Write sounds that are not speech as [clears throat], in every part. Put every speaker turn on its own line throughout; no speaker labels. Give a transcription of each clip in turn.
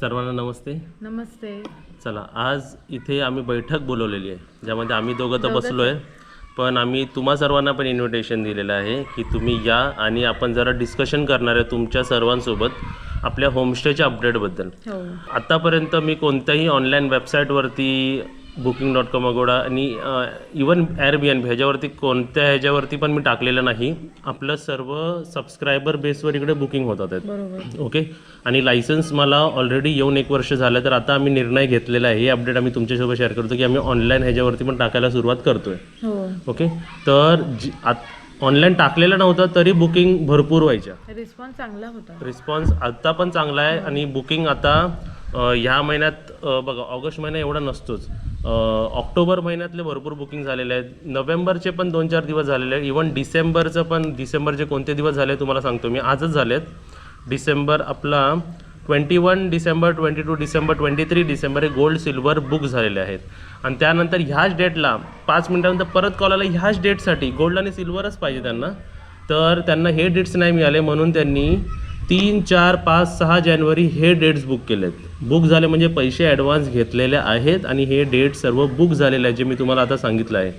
सर्वांना नमस्ते.
नमस्ते.
चला आज इथे आम्ही बैठक बोलवलेली आहे ज्यामध्ये आम्ही दोघं तर बसलो आहे पण आम्ही तुम्हा सर्वांना पण इन्व्हिटेशन दिलेलं आहे की तुम्ही या आणि आपण जरा डिस्कशन करणार आहे तुमच्या सर्वांसोबत आपल्या होमस्टेच्या अपडेटबद्दल
हो.
आत्तापर्यंत मी कोणत्याही ऑनलाईन वेबसाईटवरती बुकिंग डॉट कॉम अगोडा आणि even Airbnb ह्याच्यावरती कोणत्या ह्याच्यावरती पण मी टाकलेलं नाही. आपलं सर्व सबस्क्रायबर बेसवर इकडे बुकिंग होतात आहेत. ओके आणि लायसन्स मला ऑलरेडी येऊन एक वर्ष झालं तर आता आम्ही निर्णय घेतलेला आहे. हे अपडेट आम्ही तुमच्यासोबत शेअर करतो की आम्ही ऑनलाईन ह्याच्यावरती पण टाकायला सुरुवात करतो आहे
हो.
ओके तर आत ऑनलाईन टाकलेलं नव्हतं तरी बुकिंग भरपूर व्हायच्या.
रिस्पॉन्स चांगला होता.
रिस्पॉन्स आत्ता पण चांगला आहे आणि बुकिंग आता ह्या महिन्यात बघा ऑगस्ट महिना एवढा नसतोच. ऑक्टोबर महिन्यातले भरपूर बुकिंग झालेले आहेत. नोव्हेंबरचे पण दोन चार दिवस झालेले आहेत. इवन डिसेंबरचं पण डिसेंबरचे कोणते दिवस झाले तुम्हाला सांगतो मी. आजच झालेत. डिसेंबर आपला twenty one December twenty two December twenty three December हे गोल्ड सिल्वर बुक झालेले आहेत. आणि त्यानंतर ह्याच डेटला पाच मिनिटानंतर परत कॉल आला ह्याच डेटसाठी. गोल्ड आणि सिल्वरच पाहिजे त्यांना. तर त्यांना हे डेट्स नाही मिळाले म्हणून त्यांनी तीन चार पाच सहा जानेवारी हे डेट्स बुक केलेत. बुक झाले म्हणजे पैसे ॲडव्हान्स घेतलेले आहेत आणि हे डेट सर्व बुक झालेले आहेत जे मी तुम्हाला आता सांगितलं आहे.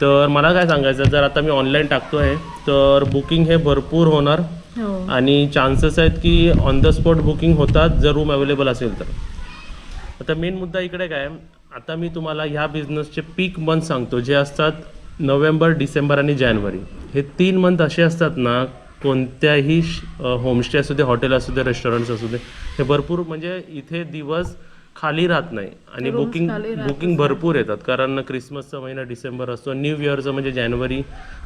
तर मला काय सांगायचं जर आता मी ऑनलाईन टाकतो आहे तर बुकिंग हे भरपूर होणार.
हो.
आणि चान्सेस आहेत की ऑन द स्पॉट बुकिंग होतात जर रूम अवेलेबल असेल तर. आता मेन मुद्दा इकडे काय आता मी तुम्हाला ह्या बिझनेसचे पीक मंथ सांगतो जे असतात नोव्हेंबर डिसेंबर आणि जानेवारी. हे तीन मंथ असे असतात ना कोणत्याही होमस्टे असू दे हॉटेल असू दे रेस्टॉरंट्स असू दे हे भरपूर म्हणजे इथे दिवस खाली राहत नाही आणि बुकिंग बुकिंग भरपूर येतात. कारण क्रिसमसचा महिना डिसेंबर असतो न्यू इयरचं म्हणजे जानेवारी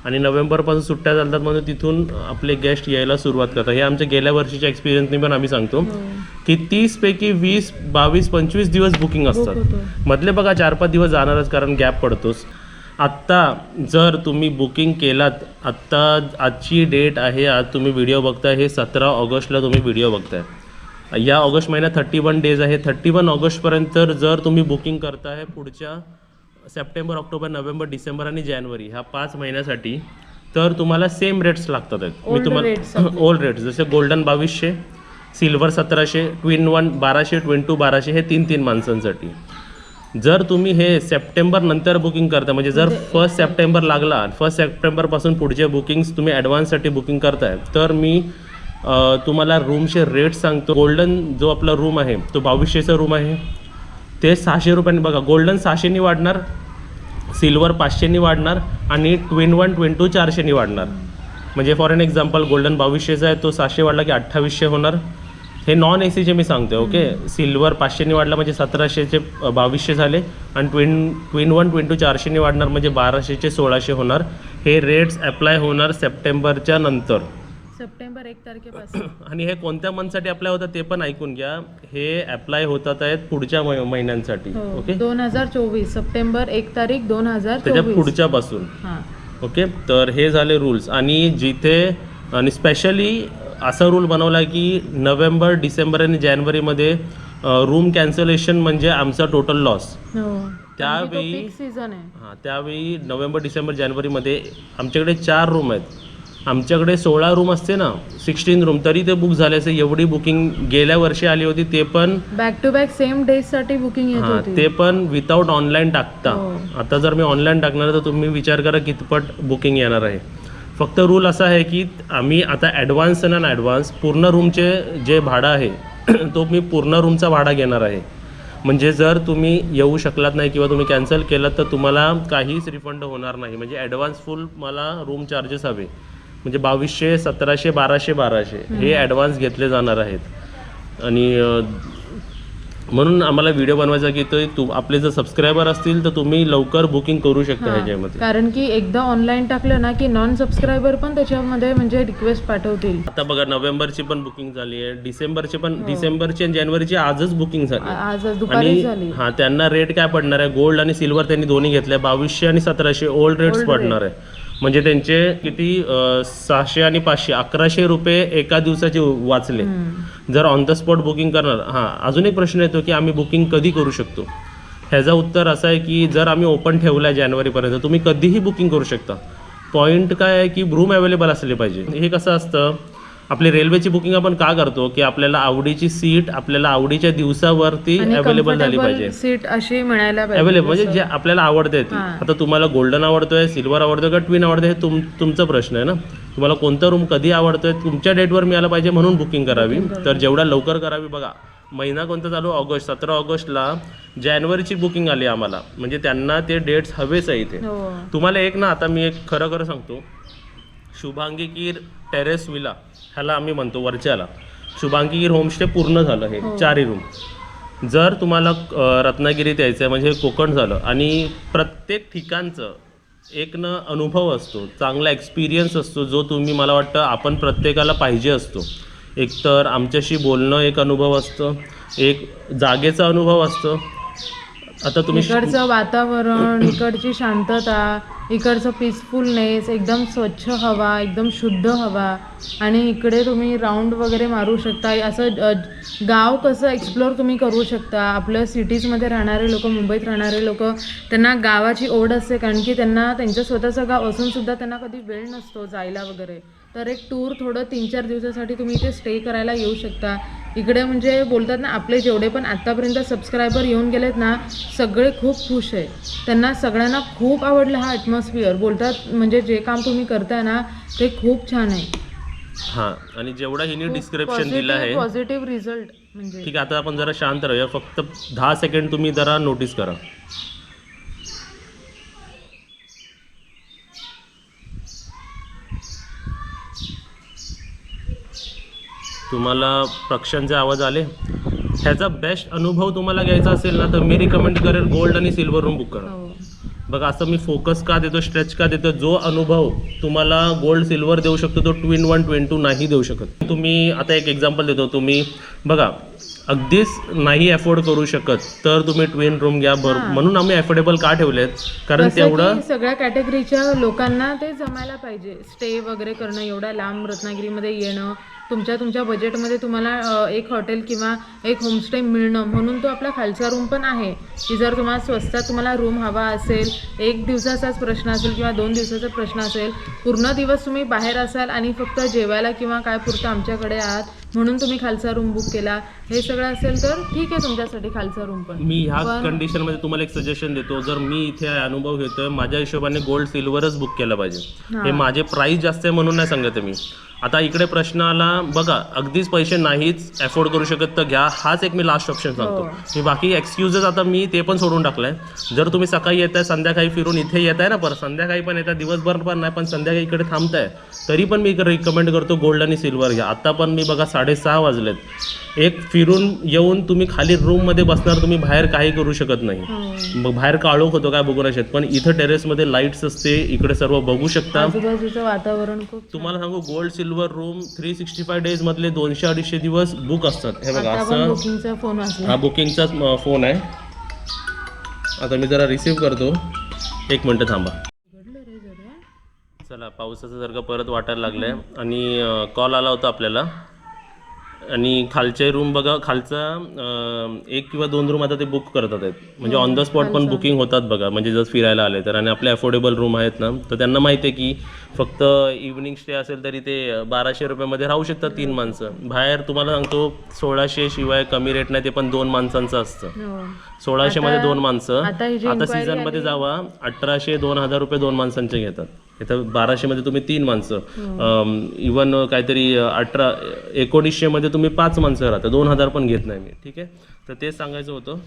आणि नोव्हेंबरपासून सुट्ट्या चालतात म्हणजे तिथून आपले गेस्ट यायला सुरुवात करतात. हे आमच्या गेल्या वर्षीच्या एक्सपिरियन्सनी पण आम्ही सांगतो
हो.
की तीसपैकी वीस बावीस पंचवीस दिवस बुकिंग
बुक
असतात मधले बघा चार पाच दिवस जाणारच कारण गॅप पडतोच. आत्ता जर तुम्ही बुकिंग केलात आत्ता आजची डेट आहे आज तुम्ही व्हिडिओ बघताय हे सतरा ऑगस्टला तुम्ही व्हिडिओ बघताय. या ऑगस्ट महिन्यात थर्टी वन डेज आहे. थर्टी वन ऑगस्टपर्यंत जर तुम्ही बुकिंग करताय पुढच्या सप्टेंबर ऑक्टोबर नोव्हेंबर डिसेंबर आणि जानेवारी ह्या पाच महिन्यासाठी तर तुम्हाला सेम रेट्स लागतात. आहेत मी तुम्हाला. ओल्ड रेट्स [clears throat] जसे गोल्डन बावीसशे सिल्वर सतराशे ट्विन वन बाराशे ट्विन टू बाराशे हे तीन तीन माणसांसाठी. जर तुम्ही हे सप्टेंबर नंतर बुकिंग करता म्हणजे जर फर्स्ट सप्टेंबर लागला फर्स्ट सप्टेंबरपासून पुढचे बुकिंग्स तुम्ही ॲडव्हान्ससाठी बुकिंग करताय तर मी तुम्हाला रूमचे रेट सांगतो. गोल्डन जो आपला रूम आहे तो बावीसशेचा रूम आहे. ते सहाशे रुपयांनी बघा गोल्डन सहाशेनी वाढणार सिल्वर पाचशेनी वाढणार आणि ट्विन वन ट्विन टू चारशेनी वाढणार. म्हणजे फॉर एन एक्झाम्पल गोल्डन बावीसशेचा आहे तो सहाशे वाढला की अठ्ठावीसशे होणार. हे नॉन ए सीचे मी सांगते ओके सिल्वर पाचशेनी वाढला म्हणजे सतराशेचे बावीसशे झाले. आणि twin twin one twin two चारशेनी वाढणार म्हणजे बाराशेचे सोळाशे होणार. हे रेट्स अप्लाय होणार सप्टेंबरच्या नंतर.
सप्टेंबर एक तारखेपासून. [clears throat]
आणि हे कोणत्या मंथसाठी अप्लाय होतात ते पण ऐकून घ्या. हे अप्लाय होतात आहेत पुढच्या महिन्यांसाठी
हो
ओके
दोन हजार चोवीस सप्टेंबर एक तारीख दोन हजार
त्याच्या
चोवीस.
पुढच्यापासून.
हा.
ओके तर हे झाले रूल्स आणि जिथे आणि स्पेशली असा रूल बनवला की नोव्हेंबर डिसेंबर आणि जानेवारीमध्ये रूम कॅन्सलेशन म्हणजे आमचा टोटल लॉस
हो.
त्यावेळी-
सीझन आहे.
हां त्यावेळी नोव्हेंबर डिसेंबर जानेवारीमध्ये आमच्याकडे चार रूम आहेत. आमच्याकडे सोळा रूम असते ना सिक्स्टीन रूम तरी ते बुक झाले असे एवढी बुकिंग गेल्या वर्षी आली होती ते पण
बॅक टू बॅक सेम डेजसाठी बुकिंग येत
हां
होती.
ते पण विदाऊट ऑनलाईन टाकता.
हो.
आता जर मी ऑनलाईन टाकणार तर तुम्ही विचार करा कितपट बुकिंग येणार आहे. फक्त रूल असा आहे की आम्ही आता ॲडव्हान्स ना ॲडव्हान्स पूर्ण रूमचे जे भाडं आहे [clears throat] तो मी पूर्ण रूमचा भाडा घेणार आहे. म्हणजे जर तुम्ही येऊ शकलात नाही किंवा तुम्ही कॅन्सल केलात तर तुम्हाला काहीच रिफंड होणार नाही. म्हणजे ॲडव्हान्स फुल मला रूम चार्जेस हवे. म्हणजे बावीसशे सतराशे बाराशे बाराशे हे ॲडव्हान्स घेतले जाणार आहेत. आणि म्हणून आम्हाला व्हिडिओ बनवायचा की ते तू आपले जर सबस्क्रायबर असतील तर तुम्ही लवकर बुकिंग करू शकता
हा.
ह्याच्यामध्ये.
कारण की एकदा ऑनलाईन टाकलं ना की नॉन सबस्क्रायबर पण त्याच्यामध्ये म्हणजे रिक्वेस्ट पाठवतील.
आता बघा नोव्हेंबरची पण बुकिंग झाली आहे. डिसेंबरची पण डिसेंबरची आणि जानेवारीची आजच बुकिंग झाली आणि हा त्यांना रेट काय पडणार आहे? गोल्ड आणि सिल्वर त्यांनी दोन्ही घेतले बावीसशे आणि सतराशे. ओल्ड रेट्स पडणार आहे. म्हणजे त्यांचे किती सहाशे आणि पाचशे अकराशे रुपये एका दिवसाचे वाचले. जर ऑन द स्पॉट बुकिंग करणार हां अजून एक प्रश्न येतो की आम्ही बुकिंग कधी करू शकतो? ह्याचं उत्तर असं आहे की जर आम्ही ओपन ठेवलं आहे जानेवारीपर्यंत तुम्ही कधीही बुकिंग करू शकता. पॉईंट काय आहे की रूम अवेलेबल असले पाहिजे. हे कसं असतं? आपली रेल्वेची बुकिंग आपण का करतो? की आपल्याला आवडीची सीट आपल्याला आवडीच्या दिवसावरती अवेलेबल झाली पाहिजे.
सीट अशी मिळायला
अवेलेबल म्हणजे जे आपल्याला आवडते ती. आता तुम्हाला गोल्डन आवडतोय सिल्वर आवडतोय का ट्विन आवडतोय हे तुम तुमचा प्रश्न आहे ना. तुम्हाला कोणता रूम कधी आवडतोय तुमच्या डेटवर मिळाला पाहिजे म्हणून बुकिंग करावी. तर जेवढ्या लवकर करावी बघा. महिना कोणता चालू? ऑगस्ट. सतरा ऑगस्टला जानेवारीची बुकिंग आली आम्हाला. म्हणजे त्यांना ते डेट्स हवेच आहे इथे.
हो.
तुम्हाला एक ना आता मी एक खरं खरं सांगतो. शुभांगी कीर टेरेस विला ह्याला आम्ही म्हणतो वरच्याला शुभांगी कीर होमस्टे पूर्ण झालं हे चारही रूम जर तुम्हाला रत्नागिरीत यायचं आहे म्हणजे हे कोकण झालं आणि प्रत्येक ठिकाणचं एक न अनुभव असतो चांगला एक्सपिरियन्स असतो जो तुम्ही मला वाटतं आपण प्रत्येकाला पाहिजे असतो. एकतर आमच्याशी बोलणं एक अनुभव असतं एक जागेचा अनुभव असतो. आता तुम्ही
इकडचं वातावरण [clears throat] इकडची शांतता इकडचं पीसफुलनेस एकदम स्वच्छ हवा एकदम शुद्ध हवा. आणि इकडे तुम्ही राऊंड वगैरे मारू शकता. असं गाव कसं एक्सप्लोअर तुम्ही करू शकता. आपल्या सिटीजमध्ये राहणारे लोक मुंबईत राहणारे लोक त्यांना गावाची ओढ असते. कारण की त्यांना त्यांचं स्वतःचं गाव असूनसुद्धा त्यांना कधी वेळ नसतो जायला वगैरे. तर एक टूर थोडं तीन चार दिवसासाठी तुम्ही इथे स्टे करायला येऊ शकता. इकडे म्हणजे बोलतात ना आपले जेवढे पण आत्तापर्यंत सबस्क्रायबर येऊन गेलेत ना सगळे खूप खुश आहे. त्यांना सगळ्यांना खूप आवडलं हा ॲटमॉस्फिअर बोलतात म्हणजे जे काम तुम्ही करताय ना ते खूप छान आहे.
हां आणि जेवढा हिने डिस्क्रिप्शन दिलं आहे
पॉझिटिव्ह रिझल्ट म्हणजे.
ठीक आहे आता आपण जरा शांत राहूया. फक्त दहा सेकंड तुम्ही जरा नोटीस करा. तुम्हाला पक्ष्यांचे आवाज आले. ह्याचा बेस्ट अनुभव तुम्हाला घ्यायचा असेल ना तर मी रिकमेंड करेल गोल्ड आणि सिल्वर रूम बुक करा.
हो.
बघा असं मी फोकस का देतो स्ट्रेच का देतो जो अनुभव तुम्हाला गोल्ड सिल्वर देऊ शकतो तो ट्विन वन ट्विन टू नाही देऊ शकत. तुम्ही आता एक एक्झाम्पल देतो तुम्ही बघा अगदीच नाही अफोर्ड करू शकत तर तुम्ही ट्विन रूम घ्या बरोबर
हां.
म्हणून आम्ही अफोर्डेबल का ठेवलेत? कारण तेवढं
सगळ्या कॅटेगरीच्या लोकांना ते जमायला पाहिजे. स्टे वगैरे करणं एवढ्या लांब रत्नागिरीमध्ये येणं तुमच्या तुमच्या बजेटमध्ये तुम्हाला एक हॉटेल किंवा एक होमस्टे मिळणं म्हणून तो आपला खालचा रूम पण आहे. की जर तुम्हाला स्वस्तात तुम्हाला रूम हवा असेल एक दिवसाचाच प्रश्न असेल किंवा दोन दिवसाचा प्रश्न असेल पूर्ण दिवस तुम्ही बाहेर असाल आणि फक्त जेवायला किंवा काय पुरतं आमच्याकडे आहात म्हणून तुम्ही खालचा रूम बुक केला. हे सगळं असेल तर ठीक आहे तुमच्यासाठी खालचा रूम पण.
मी ह्या कंडिशनमध्ये तुम्हाला एक सजेशन देतो. जर मी इथे अनुभव घेतोय माझ्या हिशोबाने गोल्ड सिल्वरच बुक केलं पाहिजे.
हां.
माझे प्राईस जास्त आहे म्हणून नाही सांगत मी. आता इकडे प्रश्न आला बघा अगदीच पैसे नाहीच अफोर्ड करू शकत तर घ्या. हाच एक मी लास्ट ऑप्शन सांगतो.
हो.
मी बाकी एक्सक्युजेस आता मी ते पण सोडून टाकलंय. जर तुम्ही सकाळी येताय संध्याकाळी फिरून इथे येत आहे ना परत संध्याकाळी पण येतात दिवसभर पण नाही पण संध्याकाळी इकडे थांबताय तरी पण मी रिकमेंड करतो गोल्ड आणि सिल्वर घ्या. आता पण मी बघा साडेसहा वाजलेत. एक फिरून येऊन तुम्ही खाली रूममध्ये बसणार तुम्ही बाहेर काही करू शकत नाही.
हो.
मग बाहेर काळोख होतो काय बघू नाही शकत पण इथं टेरेसमध्ये लाईट्स असते इकडे सर्व बघू शकता.
आजूबाजूचं वातावरण खूप
तुम्हाला सांगू gold silver room three sixty five days मधले दोनशे अडीचशे दिवस बुक असतात. हे बघा
आता आपण
असं
बुकिंगचा फोन
हा बुकिंगचाच फोन आहे. आता मी जरा रिसीव करतो. एक मिनटं थांबा.
उघडलं रे जरा.
चला पावसाचं जर का परत वाटायला लागलंय आणि कॉल आला होता आपल्याला. आणि खालचे रूम बघा खालचा एक किंवा दोन रूम आता ते बुक करतात आहेत. म्हणजे ऑन द स्पॉट पण बुकिंग होतात बघा. म्हणजे जर फिरायला आले तर. आणि आपले अफोर्डेबल रूम आहेत ना तर त्यांना माहिती आहे की फक्त इव्हनिंग स्टे असेल तरी ते बाराशे रुपयामध्ये राहू शकतात तीन माणसं. बाहेर तुम्हाला सांगतो सोळाशे शिवाय कमी रेट नाही ते पण दोन माणसांचं असतं.
हो.
सोळाशे मध्ये दोन माणसं.
आता जी
आता
inquiry
सीझनमध्ये
आली-
जावा अठराशे दोन हजार रुपये दोन माणसांचे घेतात. इथं बाराशे मध्ये तुम्ही तीन माणसं. इवन काहीतरी अठरा एकोणीसशे मध्ये तुम्ही पाच माणसं राहता. दोन हजार पण घेत नाही मी. ठीक आहे? तर तेच सांगायचं होतं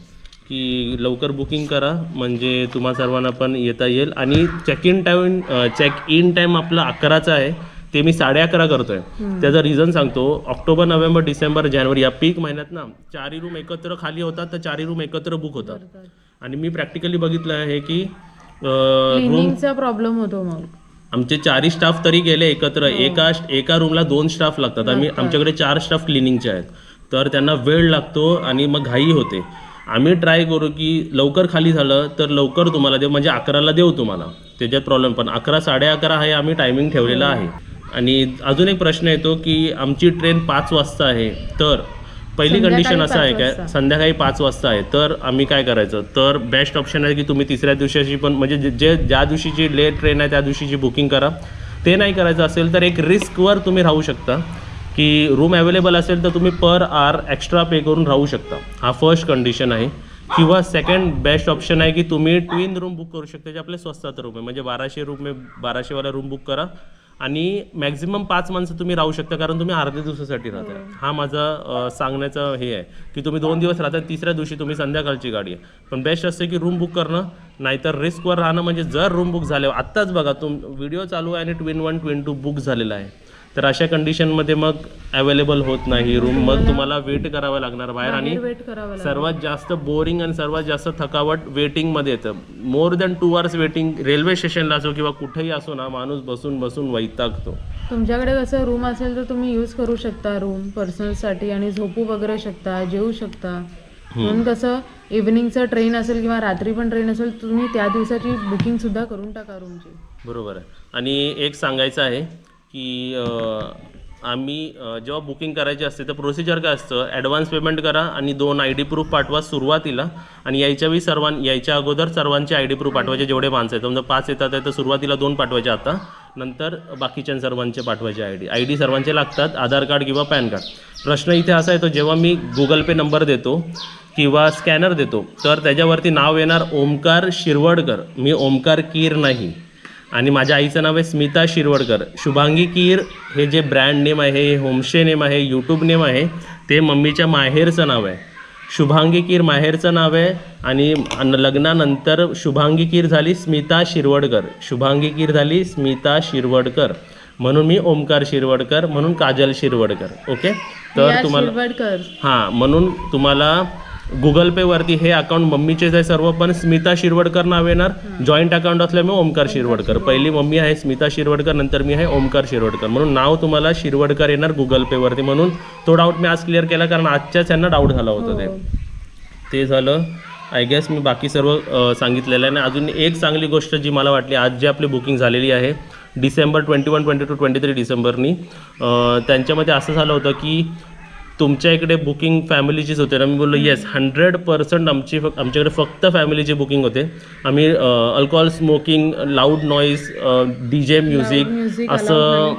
की लवकर बुकिंग करा. म्हणजे तुम्हा सर्वांना पण येता येईल. आणि check in time check in time आपला अकराचा आहे. ते मी साडे अकरा करतोय. त्याचं रिझन सांगतो. ऑक्टोबर नोव्हेंबर डिसेंबर जानेवारी या पीक महिन्यात ना चारही रूम एकत्र खाली होतात तर चारही रूम एकत्र बुक होतात. आणि मी प्रॅक्टिकली बघितलं आहे की रूम
क्लिनिंगचा प्रॉब्लेम होतो मग.
आमचे चारही स्टाफ तरी गेले एकत्र. एका एका रूमला दोन स्टाफ लागतात. आम्ही आमच्याकडे चार स्टाफ क्लिनिंगचे आहेत. तर त्यांना वेळ लागतो आणि मग घाई होते. आम्ही ट्राय करू की लवकर खाली झालं तर लवकर तुम्हाला देऊ. म्हणजे अकराला देऊ तुम्हाला. त्याच्यात प्रॉब्लेम पण अकरा साडे अकरा आहे आम्ही टायमिंग ठेवलेला आहे. आणि अजून एक प्रश्न येतो की आमची ट्रेन पाच वाजता आहे. तर पहिली कंडिशन असं आहे काय. संध्याकाळी पाच वाजता आहे. तर आम्ही काय करायचं? तर बेस्ट ऑप्शन आहे की तुम्ही तिसऱ्या दिवशीची पण म्हणजे जे- जे ज्या दिवशीची लेट ट्रेन आहे त्या दिवशीची बुकिंग करा. ते नाही करायचं असेल तर एक रिस्कवर तुम्ही राहू शकता. की रूम अवेलेबल असेल तर तुम्ही पर आर एक्स्ट्रा पे करून राहू शकता. हा फर्स्ट कंडिशन आहे. किंवा सेकंड बेस्ट ऑप्शन आहे की तुम्ही ट्विन रूम बुक करू शकता. जे आपले स्वस्तात रूम आहे. म्हणजे बाराशे रूम बाराशेवाला रूम बुक करा. आणि मॅक्झिमम पाच माणसं तुम्ही राहू शकता कारण तुम्ही अर्ध्या दिवसासाठी राहता. हा माझा सांगण्याचा हे आहे की तुम्ही दोन दिवस राहता तिसऱ्या दिवशी तुम्ही संध्याकाळची गाडी आहे. पण बेस्ट असते की रूम बुक करणं नाहीतर रिस्कवर राहणं म्हणजे जर रूम बुक झाले आत्ताच बघा तुम व्हिडिओ चालू आहे आणि twin one twin two book झालेला आहे. तर अशा कंडिशनमध्ये मग अवेलेबल होत नाही रूम मग तुम्हाला वेट करावं लागणार बाहेर आणि
वेट करावं
सर्वात जास्त बोरिंग आणि सर्वात जास्त थकावट वेटिंगमध्ये येतं. More than two hours waiting railway स्टेशनला असो किंवा कुठेही असो ना माणूस बसून बसून वैतागतो.
तुमच्याकडे कसं रूम असेल तर तुम्ही यूज करू शकता रूम पर्सनलसाठी आणि झोपू वगैरे शकता जेवू शकता. म्हणून कसं इव्हिनिंगचं ट्रेन असेल किंवा रात्री पण ट्रेन असेल तुम्ही त्या दिवसाची बुकिंग सुद्धा करून टाका रूमची
बरोबर आहे. आणि एक सांगायचं आहे की आम्ही जेव्हा बुकिंग करायची असते तर प्रोसिजर काय असतं? ॲडव्हान्स पेमेंट करा आणि दोन आय डी प्रूफ पाठवा सुरुवातीला आणि यायच्या वेळी सर्वां यायच्या अगोदर सर्वांचे आय डी प्रूफ पाठवायचे जेवढे माणसं आहेत. समजा पाच येतात आहे तर सुरुवातीला दोन पाठवायचे आता. नंतर बाकीच्या सर्वांचे पाठवायचे आय डी आय डी सर्वांचे लागतात आधार कार्ड किंवा पॅन कार्ड. प्रश्न इथे असा येतो जेव्हा मी गुगल पे नंबर देतो किंवा स्कॅनर देतो तर त्याच्यावरती नाव येणार ओमकार शिरवडकर. मी ओमकार कीर नाही. आणि माझ्या आईचं नाव आहे स्मिता शिरवडकर. शुभांगी कीर हे जे ब्रँड नेम आहे हे होमस्टे नेम आहे यूट्यूब नेम आहे ते मम्मीच्या माहेरचं नाव आहे. शुभांगी कीर माहेरचं नाव आहे आणि लग्नानंतर शुभांगी कीर झाली स्मिता शिरवडकर. शुभांगी कीर झाली स्मिता शिरवडकर. म्हणून मी ओमकार शिरवडकर म्हणून काजल शिरवडकर. ओके? तर तुम्हाला हां म्हणून तुम्हाला गुगल पेवरती हे अकाउंट मम्मीचेच आहे सर्व पण स्मिता शिरवडकर नाव येणार. जॉईंट अकाउंट असल्यामुळे ओमकार शिरवडकर. पहिली मम्मी आहे स्मिता शिरवडकर नंतर मी आहे ओमकार शिरवडकर. म्हणून नाव तुम्हाला शिरवडकर येणार गुगल पेवरती म्हणून तो डाऊट मी आज क्लिअर केला कारण आजच्याच यांना डाऊट झाला होता ते. ते झालं. आय गेस मी बाकी सर्व सांगितलेलं आहे. आणि अजून एक चांगली गोष्ट जी मला वाटली आज जी आपली बुकिंग झालेली आहे December twenty one twenty two twenty three डिसेंबरनी त्यांच्यामध्ये असं झालं होतं की तुमच्या इकडे बुकिंग फॅमिलीचीच होते. ना मी बोललो येस हंड्रेड पर्सेंट आमची फक्त आमच्याकडे फक्त फॅमिलीची बुकिंग होते. आम्ही alcohol smoking loud noise D J music असं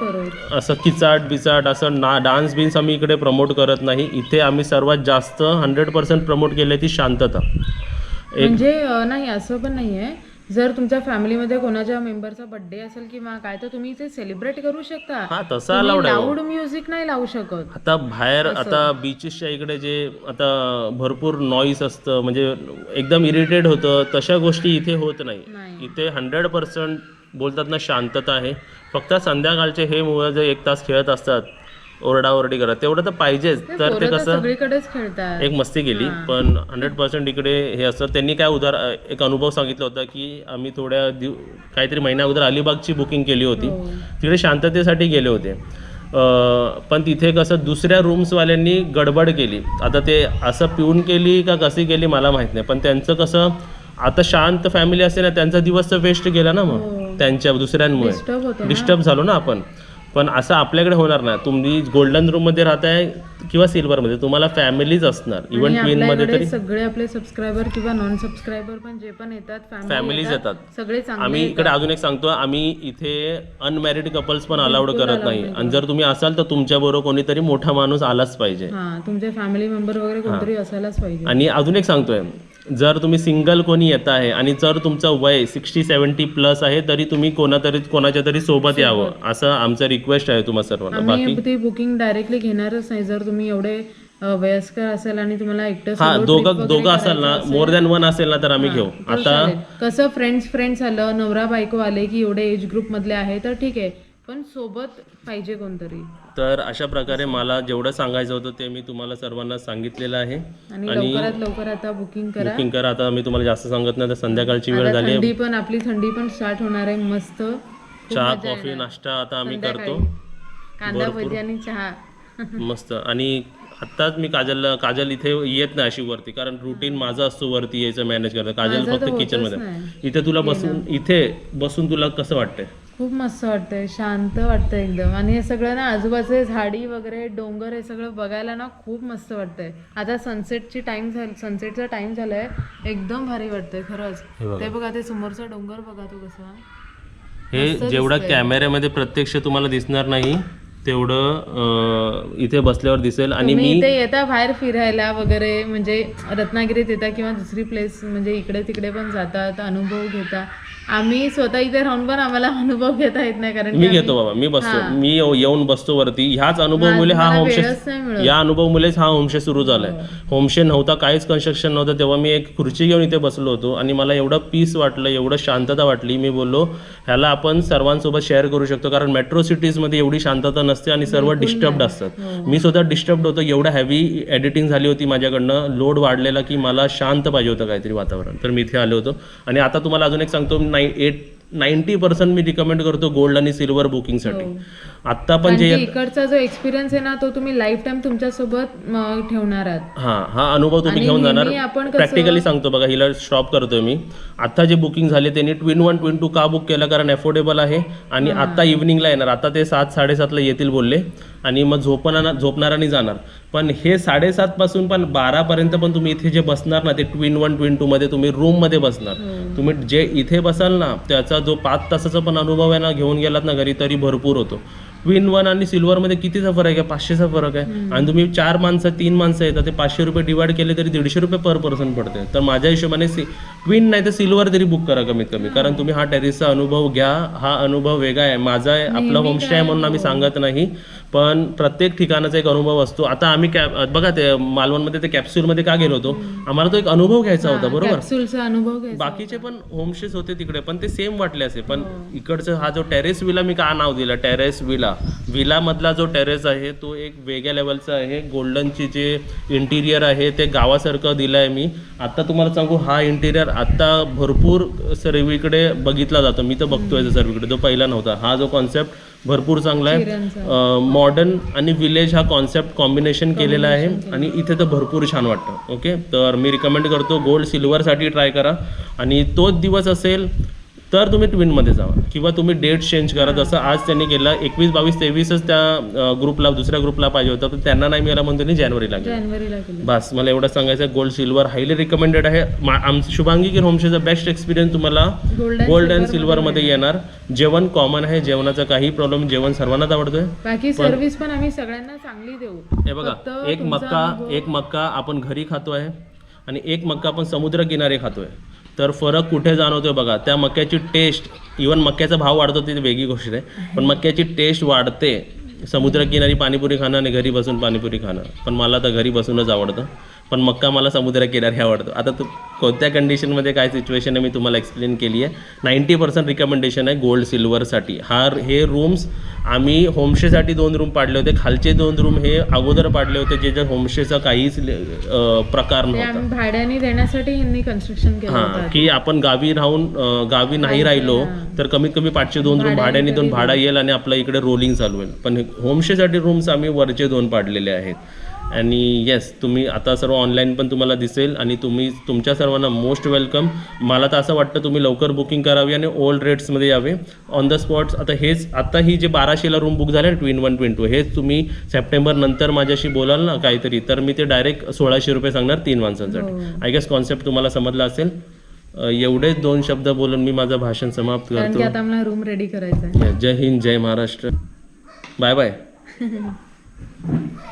असं किचाट बिचाट असं ना डान्स बिन्स आम्ही इकडे प्रमोट करत नाही. इथे आम्ही सर्वात जास्त हंड्रेड पर्सेंट प्रमोट केली ती शांतता.
म्हणजे नाही असं पण नाही आहे जर तुमच्या फॅमिलीमध्ये कोणाच्या मेंबरचा बर्थडे असेल किंवा काय तर तुम्ही ते सेलिब्रेट करू शकता.
हा तसा आहे हो.
लाऊड म्युझिक नाही लावू शकत.
आता बाहेर आता बीचेसच्या इकडे जे आता भरपूर नॉईस असतं म्हणजे एकदम इरिटेट होतं तशा गोष्टी इथे होत नाही.
नाही.
इथे हंड्रेड पर्सेंट बोलतात ना शांतता आहे. फक्त संध्याकाळचे हे मुलं जे एक तास खेळत असतात ओरडाओरडी करत तेवढं तर पाहिजेच. तर ते कसं
सगळीकडेच खेळतात.
एक मस्ती केली. पण हंड्रेड पर्सेंट इकडे हे असतं. त्यांनी काय उदार एक अनुभव सांगितला होता की आम्ही थोड्या दिव काहीतरी महिन्या अगोदर अलिबागची बुकिंग केली होती.
हो.
तिकडे शांततेसाठी गेले होते. पण तिथे कसं दुसऱ्या रूम्सवाल्यांनी गडबड केली. आता ते असं पिऊन केली का कशी केली मला माहीत नाही. पण त्यांचं कसं आता शांत फॅमिली असते ना त्यांचा दिवस तर वेस्ट गेला ना मग. त्यांच्या दुसऱ्यांमुळे.
डिस्टर्ब
झालो ना आपण. पण असं आपल्याकडे होणार नाही. तुम्ही गोल्डन रूममध्ये राहताय किंवा सिल्वर मध्ये तुम्हाला फॅमिलीज असणार. इव्हन
ट्विनमध्ये
तरी.
सगळे आपले सबस्क्रायबर किंवा नॉन सबस्क्रायबर पण जे पण येतात
फॅमिलीज येतात
सगळे
आम्ही इकडे अजून एक सांगतो आम्ही इथे अनमॅरिड कपल्स पण अलाउड करत नाही. आणि जर तुम्ही असाल तर तुमच्या बरोबर कोणीतरी मोठा माणूस आलाच पाहिजे.
हा तुमचे फॅमिली मेंबर वगैरे कोणतरी असायलाच पाहिजे.
आणि अजून एक सांगतोय जर तुम्ही सिंगल कोणी येत आहे आणि जर तुमचं वय सिक्स्टी सेव्हन्टी प्लस आहे तरी तुम्ही कोणातरी कोणाच्या तरी सोबत यावं. असं आमचं रिक्वेस्ट आहे तुम्हा सर्वांना. बाकी
ती बुकिंग डायरेक्टली घेणारच नाही. जर तुम्ही एवढे अ, वयस्कर असेल आणि तुम्हाला एकटं
हा
solo trip
दोघं
वगैरे
दोघं असाल ना मोर दॅन वन असेल ना तर आम्ही घेऊ.
तर
आता
चालेल. कसं फ्रेंड्स फ्रेंड्स आलं नवरा बायको आले की एवढे एज ग्रुप मधले आहे तर ठीक आहे. पण सोबत पाहिजे कोणतरी.
तर अशा प्रकारे मला जेवढं सांगायचं होतं ते मी तुम्हाला सर्वांना सांगितलेलं आहे.
आणि लवकरात लवकर आता बुकिंग करा.
बुकिंग करा. आता मी तुम्हाला जास्त सांगत नाही तर संध्याकाळची वेळ
आता
झाली
थंडी पण आपली थंडी पण स्टार्ट होणार आहे मस्त. खूप
चहा
मजा
कॉफी
येणार.
नाश्ता आता आम्ही करतो.
कांदा भजी आणि चहा.
मस्त. आणि आत्ताच मी काजलला काजल इथे येत नाही अशी वरती कारण रुटीन माझं असतो वरती यायचं मॅनेज करतं काजल
माझं तर
फक्त किचन
होतच
मध्ये.
नाही.
इथे तुला बसून इथे बसून तुला कसं वाटतंय?
खूप मस्त वाटतंय शांत वाटतंय एकदम. आणि हे सगळं ना आजूबाजूचे झाडी वगैरे डोंगर हे सगळं बघायला ना खूप मस्त वाटतंय. आता सनसेटची टाइम झाली सनसेटचा टाइम झालाय एकदम भारी वाटतंय खरंच. ते बघा ते समोरचा डोंगर बघा तो कसा.
हे जेवढं कॅमेऱ्यामध्ये प्रत्यक्ष तुम्हाला दिसणार नाही तेवढं इथे बसल्यावर दिसेल. आणि मी
इथे येता बाहेर फिरायला वगैरे म्हणजे रत्नागिरीत येता किंवा दुसरी प्लेस म्हणजे इकडे तिकडे पण जातात अनुभव घेता. आम्ही स्वतः इथे राहून पण आम्हाला अनुभव घेता येत नाही कारण
मी
की
घेतो बाबा मी बसतो. मी येऊ- येऊन बसतो वरती. ह्याच अनुभव मुले हा
मला
होमशे
वेळच नाही मिळत.
या अनुभव मुलेच हा होमशे सुरू झालाय. होमशे नव्हता काहीच कन्स्ट्रक्शन नव्हतं. तेव्हा मी एक खुर्ची घेऊन इथे बसलो होतो आणि मला एवढं पीस वाटलं एवढं शांतता वाटली. मी बोललो ह्याला आपण सर्वांसोबत शेअर करू शकतो कारण मेट्रो सिटीजमध्ये एवढी शांतता नसते आणि सर्व डिस्टर्ब्ड असतात. मी स्वतः डिस्टर्ब्ड होतो. एवढं हॅवी एडिटिंग झाली होती माझ्याकडनं. लोड वाढलेला की मला शांत पाहिजे होतं काहीतरी वातावरण. तर मी इथे आलो होतो. आणि आता तुम्हाला अजून एक सांगतो nine eight नाईन्टी पर्सेंट मी रिकमेंड करतो गोल्ड आणि सिल्वर बुकिंगसाठी आत्ता पण जे
इकडचा जो एक्सपिरियन्स आहे ना तो तुम्ही लाईफ टाइम तुमच्यासोबत ठेवणार आहात.
हा हा अनुभव तुम्ही घेऊन जाणार. प्रॅक्टिकली सांगतो बघा हिला स्टॉप करतोय मी. आता जे बुकिंग झाले त्यांनी ट्विन वन ट्विन टू का बुक केलं? कारण अफोर्डेबल आहे. आणि आता इव्हनिंगला येणार. आता ते सात साडेसातला येतील बोलले. आणि मग झोपणार झोपणार आणि जाणार. पण हे साडेसात पासून पण बारापर्यंत पण तुम्ही इथे जे बसणार ना ते ट्विन वन ट्विन टू मध्ये तुम्ही रूममध्ये बसणार. तुम्ही जे इथे बसाल ना त्याचा जो पाच तासाचा पण अनुभव आहे ना घेऊन गेलात ना घरी तरी भरपूर होतो. ट्विन वन आणि सिल्वर मध्ये कितीचा फरक आहे? पाचशेचा फरक आहे. आणि तुम्ही चार माणसं तीन माणसं येतात ते पाचशे रुपये डिवाइड केले तरी दीडशे रुपये पर पर्सन पडते. तर माझ्या हिशोबाने सी ट्विन नाही तर सिल्वर तरी बुक करा कमीत कमी. कारण तुम्ही हा टेरिसचा अनुभव घ्या. हा अनुभव वेगळा आहे. माझा आहे आपला होमस्टे आहे म्हणून आम्ही सांगत नाही. पण प्रत्येक ठिकाणाचा एक अनुभव असतो. आता आम्ही कॅप बघा ते मालवणमध्ये ते कॅप्सूलमध्ये का गेलो होतो? आम्हाला तो एक अनुभव घ्यायचा होता बरोबर?
अनुभव
बाकीचे पण होमस्टेज होते तिकडे पण ते सेम वाटले असे. पण इकडचं हा जो टेरेस विला मी का नाव दिलं? टेरेस विला विला मधला जो टेरेस आहे तो एक वेगळ्या लेवलचा आहे. गोल्डनची जे इंटिरियर आहे ते गावासारखं दिलं आहे मी. आता तुम्हाला सांगू हा इंटिरियर आता भरपूर सर्वीकडे बघितला जातो. मी तर बघतोय सर्वीकडे तो पहिला नव्हता. हा जो कॉन्सेप्ट भरपूर चांगला आहे. मॉडर्न आणि विलेज हा कॉन्सेप्ट कॉम्बिनेशन केलेला आहे आणि इथे तर भरपूर छान वाटतं. ओके तर मी रिकमेंड करतो. गोल्ड सिल्वरसाठी ट्राय करा. आणि तोच दिवस असेल तर तुम्ही ट्विनमध्ये जावा. किंवा तुम्ही डेट चेंज करा. जसं आज त्यांनी केलं एकवीस बावीस तेवीसच त्या ग्रुपला दुसऱ्या ग्रुपला पाहिजे होतं पण त्यांना नाही मिळाला म्हणून त्यांनी जानेवारीला गेलं.
जानेवारीला केलं
बस मला एवढं सांगायचं गोल्ड सिल्वर हायली रिकमेंडेड आहे. मा- आम शुभांगी की होमस्टेचा बेस्ट एक्सपिरियन्स तुम्हाला गोल्ड अँड सिल्वरमध्ये येणार. जेवण कॉमन आहे जेवणाचा काही प्रॉब्लेम जेवण सर्वांनाच आवडतोय.
बाकी सर्व्हिस पण आम्ही सगळ्यांना चांगली देऊ.
हे बघा एक मक्का एक मक्का आपण घरी खातोय आणि एक मक्का आपण समुद्र किनारे खातोय. तर फरक कुठे जाणवतोय बघा त्या मक्याची टेस्ट इवन मक्याचा भाव वाढतो ती वेगळी गोष्ट आहे. पण मक्याची टेस्ट वाढते. समुद्रकिनारी पाणीपुरी खाणं आणि घरी बसून पाणीपुरी खाणं. पण मला तर घरी बसूनच आवडतं. पण मक्का मला समुद्रकिनारी आवडतो. आता तू कोणत्या कंडिशनमध्ये काय सिच्युएशन आहे मी तुम्हाला एक्सप्लेन केली आहे. नाईन्टी पर्सेंट रिकमेंडेशन आहे गोल्ड सिल्वरसाठी हा हे रूम्स आम्ही होमस्टेसाठी दोन रूम पाडले होते. खालचे दोन रूम हे अगोदर पाडले होते जे जे होमस्टेचा काहीच प्रकार नव्हता.
भाड्याने देण्यासाठी यांनी कन्स्ट्रक्शन केलं
हा की आपण गावी राहून गावी नाही राहिलो तर कमीत कमी पाचशे दोन रूम भाड्याने दोन भाडा येईल आणि आपलं इकडे रोलिंग चालू होईल. पण होमस्टेसाठी रूम्स आम्ही वरचे दोन पाडलेले आहेत. आणि येस तुम्ही आता सर्व ऑनलाईन पण तुम्हाला दिसेल आणि तुम्ही तुमच्या सर्वांना मोस्ट वेलकम मला तर असं वाटतं तुम्ही लवकर बुकिंग करावी आणि ओल्ड रेट्समध्ये यावे. ऑन द स्पॉट्स आता हेच आता ही जे बाराशेला रूम बुक झाले ट्विन वन ट्विन टू हेच तुम्ही सप्टेंबर नंतर माझ्याशी बोलाल ना काहीतरी तर मी ते डायरेक्ट सोळाशे रुपये सांगणार तीन माणसांसाठी. आय गेस कॉन्सेप्ट तुम्हाला समजला असेल. एवढेच दोन शब्द बोलून मी माझं भाषण समाप्त करतो.
रूम रेडी करायचा
जय हिंद जय महाराष्ट्र. Bye bye [laughs]